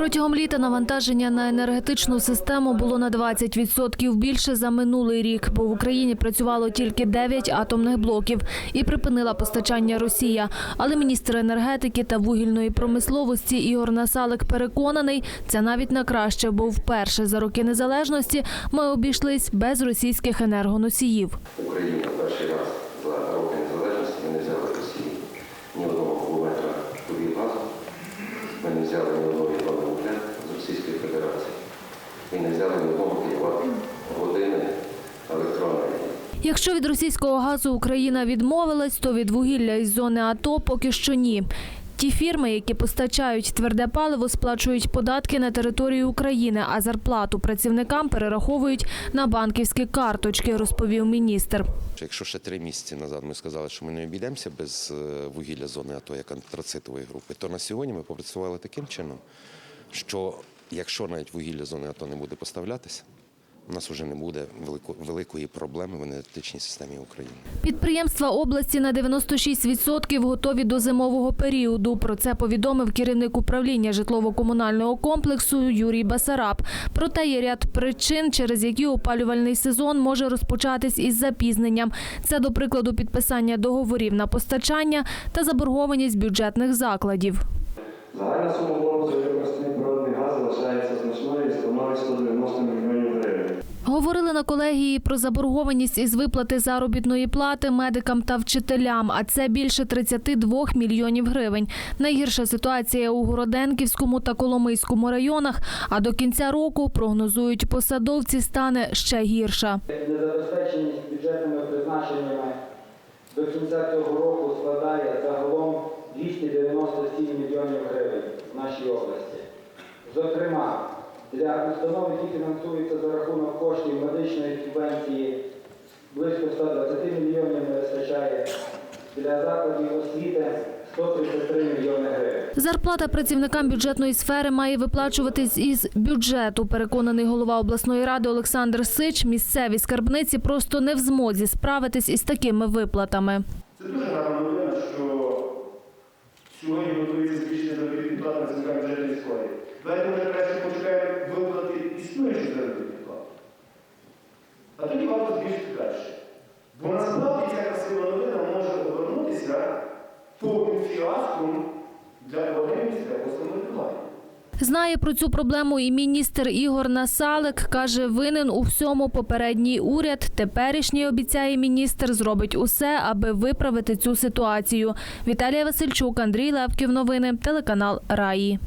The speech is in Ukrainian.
Протягом літа навантаження на енергетичну систему було на 20% більше за минулий рік, бо в Україні працювало тільки 9 атомних блоків і припинила постачання Росія. Але міністр енергетики та вугільної промисловості Ігор Насалик переконаний, це навіть на краще, бо вперше за роки незалежності ми обійшлись без російських енергоносіїв. Україна перший раз за роки незалежності не взяли Росії ні одного кубометра одного Російської Федерації і не взяли ні одного кіловат години електроенергії. Якщо від російського газу Україна відмовилась, то від вугілля із зони АТО поки що ні. Ті фірми, які постачають тверде паливо, сплачують податки на території України, а зарплату працівникам перераховують на банківські карточки, розповів міністр. Якщо ще три місяці назад ми сказали, що ми не обійдемося без е, вугілля зони АТО як антрацитової групи, то на сьогодні ми попрацювали таким чином, що якщо навіть вугілля зони АТО не буде поставлятися, у нас вже не буде велико- великої проблеми в енергетичній системі України. Підприємства області на 96% готові до зимового періоду. Про це повідомив керівник управління житлово-комунального комплексу Юрій Басараб. Проте є ряд причин, через які опалювальний сезон може розпочатись із запізненням. Це, до прикладу, підписання договорів на постачання та заборгованість бюджетних закладів. Загальна сума боргу за становить 190 мільйонів гривень. Говорили на колегії про заборгованість із виплати заробітної плати медикам та вчителям, а це більше 32 мільйонів гривень. Найгірша ситуація у Городенківському та Коломийському районах. А до кінця року прогнозують посадовці стане ще гірша. Незабезпеченість бюджетними призначеннями до кінця цього року складає загалом 297 мільйонів гривень в нашій області. Зокрема, для установ, які фінансуються за рахунок коштів медичної субвенції, близько 120 мільйонів не вистачає. Для закладів освіти 133 мільйони гривень. Зарплата працівникам бюджетної сфери має виплачуватись із бюджету. Переконаний голова обласної ради Олександр Сич. Місцеві скарбниці просто не в змозі справитись із такими виплатами. Це дуже гарна новина, що сьогодні готується збільшення заробітної плати працівникам бюджетної сфери. Давайте ми краще почекаємо виплати існуючої заробітної плати. А тоді варто збільшити далі. Бо насправді ця красива новина може обернутися повним фіаском для органів місцевого самоврядування. Знає про цю проблему і міністр Ігор Насалик. Каже, винен у всьому попередній уряд. Теперішній, обіцяє міністр, зробить усе, аби виправити цю ситуацію. Віталія Васильчук, Андрій Левків. Новини. Телеканал Раї.